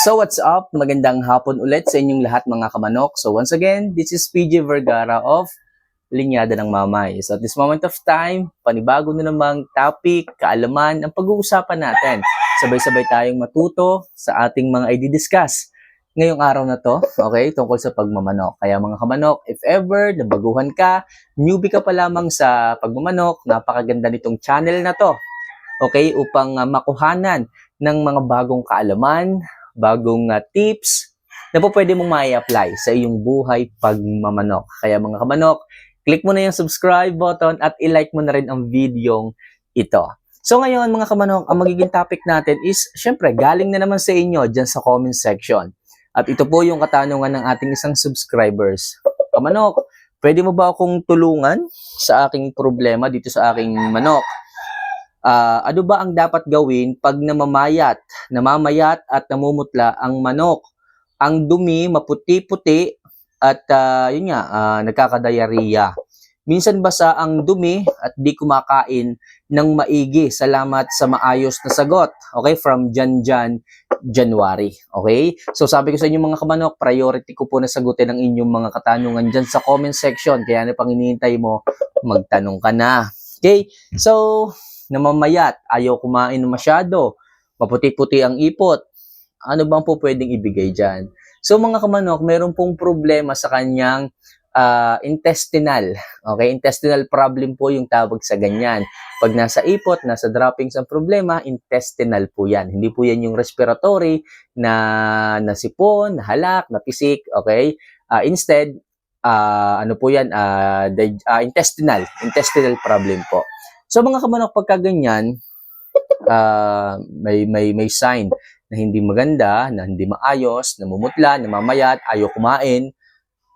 So what's up? Magandang hapon ulit sa inyong lahat mga kamanok. So once again, this is PJ Vergara of Linyada ng Mamay. So at this moment of time, panibago na namang topic, kaalaman ang pag-uusapan natin. Sabay-sabay tayong matuto sa ating mga i-discuss ngayong araw na to, okay, tungkol sa pagmamanok. Kaya mga kamanok, if ever nabaguhan ka, newbie ka pa lamang sa pagmamanok, napakaganda nitong channel na to. Okay, upang uh, makuhanan ng mga bagong kaalaman, bagong uh, tips na po pwede mong mai-apply sa iyong buhay pagmamanok. Kaya mga kamanok, click mo na yung subscribe button at i-like mo na rin ang videong ito. So ngayon mga kamanok, ang magiging topic natin is, syempre, galing na naman sa inyo dyan sa comment section. At ito po yung katanungan ng ating isang subscribers. Kamanok, pwede mo ba akong tulungan sa aking problema dito sa aking manok? Ah, ano ba ang dapat gawin pag namamayat, namamayat at namumutla ang manok? Ang dumi, maputi-puti at ah, yun nga, ah, nagkakadayariya. Minsan basa ang dumi at di kumakain ng maigi. Salamat sa maayos na sagot. Okay, from Jan Jan January. Okay? So sabi ko sa inyo mga kamanok, priority ko po na sagutin ang inyong mga katanungan dyan sa comment section. Kaya ano pang hinihintay mo, magtanong ka na. Okay? So, namamayat, ayaw kumain masyado, maputi-puti ang ipot, ano bang po pwedeng ibigay dyan? So mga kamanok, meron pong problema sa kanyang ah, intestinal. Okay, intestinal problem po yung tawag sa ganyan. Pag nasa ipot, nasa droppings ang problema, intestinal po yan. Hindi po yan yung respiratory na nasipon, nahalak, napisik, okay? Ah, instead, ah, ano po yan, ah, dig- ah, intestinal, intestinal problem po. So mga kamanok, pagka ganyan, ah, may, may, may sign na hindi maganda, na hindi maayos, namumutla, namamayat, ayaw kumain,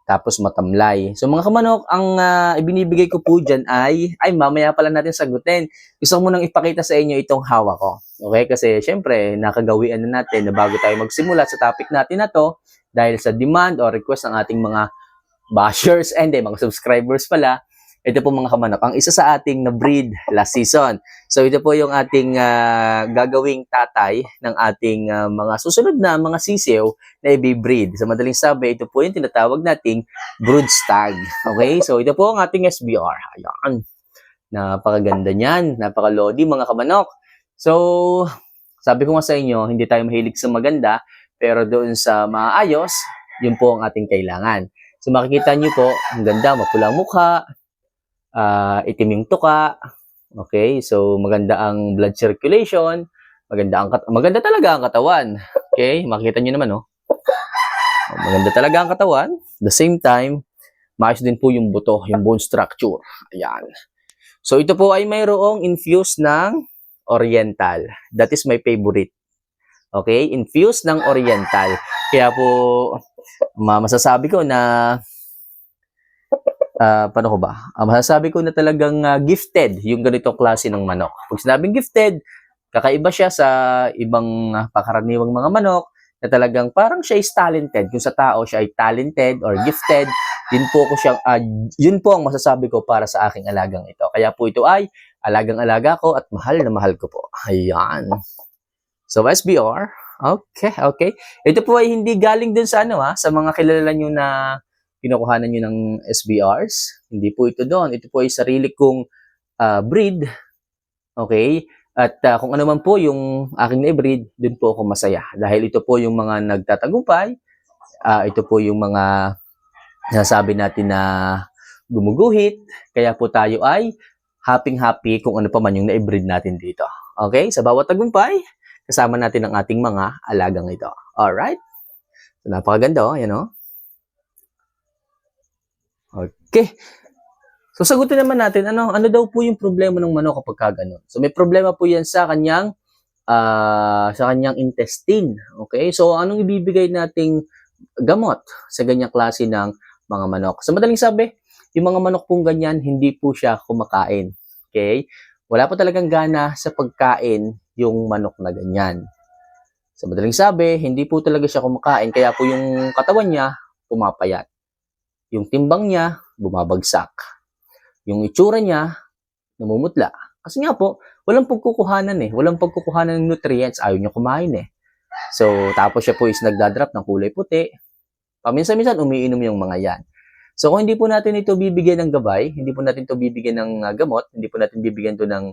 tapos matamlay. So mga kamanok, ang ah, ibinibigay ko po dyan ay, ay mamaya pala natin sagutin. Gusto ko munang ipakita sa inyo itong hawak ko. Okay? Kasi syempre, nakagawian na natin na bago tayo magsimula sa topic natin na to, dahil sa demand o request ng ating mga bashers and mga subscribers pala, ito po mga kamanok, ang isa sa ating na-breed last season. So ito po yung ating ah, gagawing tatay ng ating ah, mga susunod na mga sisiw na i-breed. Sa madaling sabi, ito po yung tinatawag nating brood stag. Okay? So ito po ang ating SBR. Ayan. Napakaganda niyan. Napaka-lodi mga kamanok. So, sabi ko nga sa inyo, hindi tayo mahilig sa maganda, pero doon sa maayos, yun po ang ating kailangan. So makikita niyo po, ang ganda, mapulang mukha, ah, itim yung tuka, okay? So maganda ang blood circulation, maganda ang maganda talaga ang katawan. Okay? Makita niyo naman, oh. Maganda talaga ang katawan. The same time, maayos din po yung buto, yung bone structure. Ayan. So ito po ay mayroong infused ng oriental. That is my favorite. Okay? Infused ng oriental. Kaya po, ma masasabi ko na ah paano ko ba? Ah, masasabi ko na talagang ah, gifted yung ganitong klase ng manok. Pag sinabing gifted, kakaiba siya sa ibang ah, pakaraniwang mga manok na talagang parang siya is talented. Kung sa tao siya ay talented or gifted, yun po ko siyang ah, yun po ang masasabi ko para sa aking alagang ito. Kaya po ito ay alagang-alaga ko at mahal na mahal ko po. Ayan. So SBR, okay, okay. Ito po ay hindi galing dun sa ano ha, sa mga kilala nyo na kinukuhanan nyo ng SBRs. Hindi po ito doon. Ito po ay sarili kong ah, breed. Okay? At ah, kung ano man po yung aking na-breed, dun po ako masaya. Dahil ito po yung mga nagtatagumpay. ah, ito po yung mga nasasabi natin na gumuguhit. Kaya po tayo ay happy-happy kung ano pa man yung na-breed natin dito. Okay? Sa bawat tagumpay, kasama natin ang ating mga alagang ito. Alright? So, napakaganda, oh. Yan, oh. Okay. So sagutin naman natin ano ano daw po yung problema ng manok kapag ka ganun. So may problema po 'yan sa kanyang ah, sa kanyang intestine. Okay? So anong ibibigay nating gamot sa ganyang klase ng mga manok? Sa madaling sabi, yung mga manok pong ganyan hindi po siya kumakain. Okay? Wala po talagang gana sa pagkain yung manok na ganyan. Sa madaling sabi, hindi po talaga siya kumakain kaya po yung katawan niya pumapayat. Yung timbang niya bumabagsak. Yung itsura niya namumutla. Kasi nga po, walang pagkukuhanan eh. Walang pagkukuhanan ng nutrients. Ayaw niya kumain eh. So, tapos siya po is nagdadrop ng kulay puti. Paminsan-minsan, umiinom yung mga yan. So, kung hindi po natin ito bibigyan ng gabay, hindi po natin ito bibigyan ng uh, gamot, hindi po natin bibigyan to ng,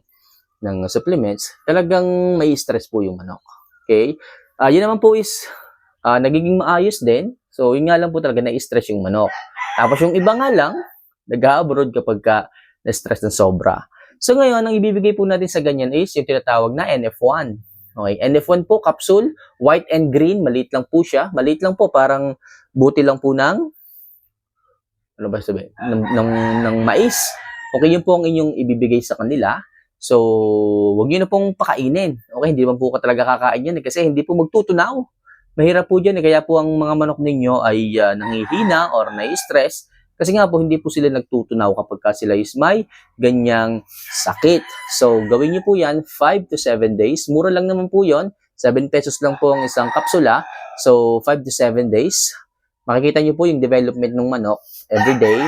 ng supplements, talagang may stress po yung manok. Okay? Ah, yun naman po is ah, nagiging maayos din. So, yun nga lang po talaga na-stress yung manok. Tapos yung iba nga lang, nag-abroad kapag ka na-stress ng sobra. So ngayon, ang ibibigay po natin sa ganyan is yung tinatawag na NF1. Okay, NF1 po, capsule, white and green, maliit lang po siya. Maliit lang po, parang buti lang po ng, ano ba sabi, ng, ng, ng mais. Okay, yun po ang inyong ibibigay sa kanila. So, wag niyo na pong pakainin. Okay, hindi naman po ka talaga kakain yan eh, kasi hindi po magtutunaw. Mahirap po dyan eh, kaya po ang mga manok ninyo ay uh, nangihina or nai-stress kasi nga po, hindi po sila nagtutunaw kapag ka sila is may ganyang sakit. So, gawin niyo po yan 5 to 7 days. Mura lang naman po yon 7 pesos lang po ang isang kapsula. So, 5 to 7 days. Makikita niyo po yung development ng manok every day.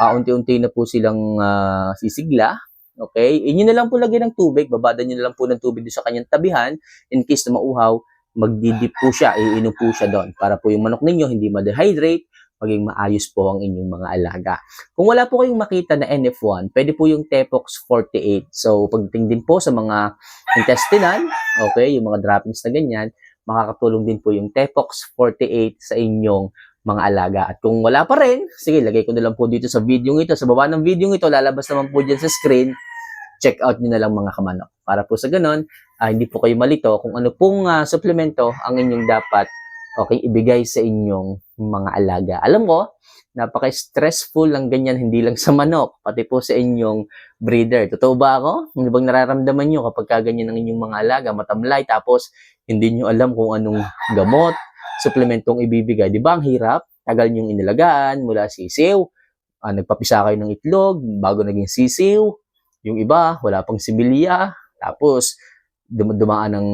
Uh, unti-unti na po silang uh, sisigla. Okay? Inyo na lang po lagyan ng tubig. Babada niyo na lang po ng tubig sa kanyang tabihan. In case na mauhaw, magdidip po siya. Iinom po siya doon. Para po yung manok ninyo hindi ma-dehydrate maging maayos po ang inyong mga alaga. Kung wala po kayong makita na NF1, pwede po yung Tepox 48. So, pagdating din po sa mga intestinal, okay, yung mga droppings na ganyan, makakatulong din po yung Tepox 48 sa inyong mga alaga. At kung wala pa rin, sige, lagay ko na lang po dito sa video ito. Sa baba ng video ito, lalabas naman po dyan sa screen. Check out nyo na lang mga kamanok. Para po sa ganun, uh, hindi po kayo malito kung ano pong uh, suplemento ang inyong dapat okay, ibigay sa inyong mga alaga. Alam ko, napaka-stressful lang ganyan, hindi lang sa manok, pati po sa inyong breeder. Totoo ba ako? Ano bang nararamdaman nyo kapag kaganyan ng inyong mga alaga, matamlay, tapos hindi nyo alam kung anong gamot, suplementong ibibigay. Di ba ang hirap? Tagal nyong inilagaan mula sisiw, uh, nagpapisa kayo ng itlog, bago naging sisiw, yung iba, wala pang similya, tapos dum- dumaan ng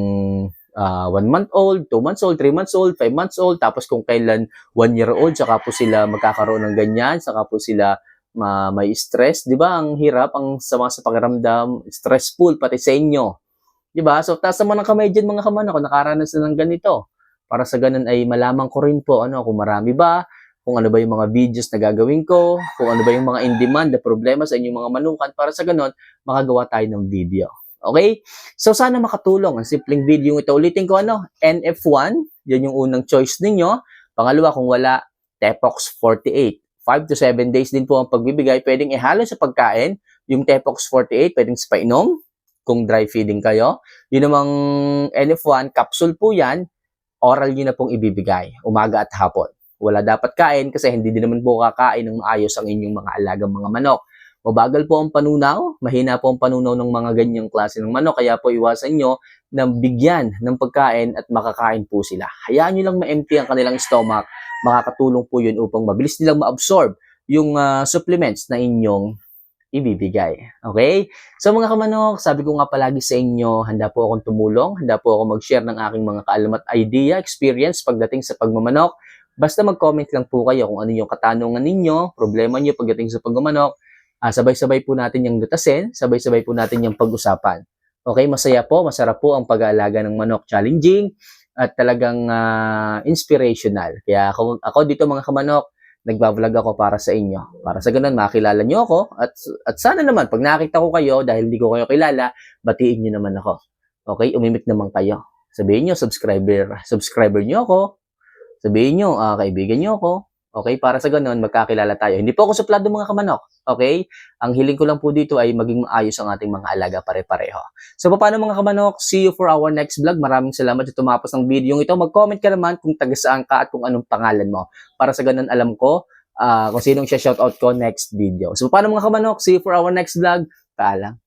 uh, one month old, two months old, three months old, five months old, tapos kung kailan one year old, saka po sila magkakaroon ng ganyan, saka po sila ma may stress, di ba? Ang hirap, ang sama sa pakiramdam, stressful pati sa inyo. Di ba? So, taas naman ng kamay dyan mga kaman ako, nakaranas na ng ganito. Para sa ganun ay malaman ko rin po, ano, kung marami ba, kung ano ba yung mga videos na gagawin ko, kung ano ba yung mga in-demand na problema sa inyong mga manukan, para sa ganun, makagawa tayo ng video. Okay? So, sana makatulong ang simpleng video ito. Ulitin ko ano, NF1, yan yung unang choice ninyo. Pangalawa, kung wala, Tepox 48. 5 to 7 days din po ang pagbibigay. Pwedeng ihalo sa pagkain. Yung Tepox 48, pwedeng sa painom kung dry feeding kayo. Yun namang NF1, capsule po yan. Oral yun na pong ibibigay, umaga at hapon. Wala dapat kain kasi hindi din naman po kakain ng maayos ang inyong mga alagang mga manok. Mabagal po ang panunaw, mahina po ang panunaw ng mga ganyang klase ng manok, kaya po iwasan nyo na bigyan ng pagkain at makakain po sila. Hayaan nyo lang ma-empty ang kanilang stomach, makakatulong po yun upang mabilis nilang ma-absorb yung uh, supplements na inyong ibibigay. Okay? So mga kamanok, sabi ko nga palagi sa inyo, handa po akong tumulong, handa po ako mag-share ng aking mga kaalaman at idea, experience pagdating sa pagmamanok. Basta mag-comment lang po kayo kung ano yung katanungan ninyo, problema niyo pagdating sa pagmamanok, uh, sabay-sabay po natin yung lutasin, sabay-sabay po natin yung pag-usapan. Okay, masaya po, masarap po ang pag-aalaga ng manok, challenging at talagang uh, inspirational. Kaya ako, ako dito mga kamanok, nagbablog ako para sa inyo. Para sa ganun, makilala nyo ako at, at sana naman, pag nakita ko kayo, dahil hindi ko kayo kilala, batiin nyo naman ako. Okay, umimik naman kayo. Sabihin nyo, subscriber, subscriber nyo ako. Sabihin nyo, uh, kaibigan nyo ako. Okay, para sa ganun, magkakilala tayo. Hindi po ako suplado mga kamanok. Okay? Ang hiling ko lang po dito ay maging maayos ang ating mga alaga pare-pareho. So, paano mga kamanok? See you for our next vlog. Maraming salamat sa tumapos ng video ito. Mag-comment ka naman kung taga saan ka at kung anong pangalan mo. Para sa ganun, alam ko uh, kung sinong siya shoutout ko next video. So, paano mga kamanok? See you for our next vlog. Paalam.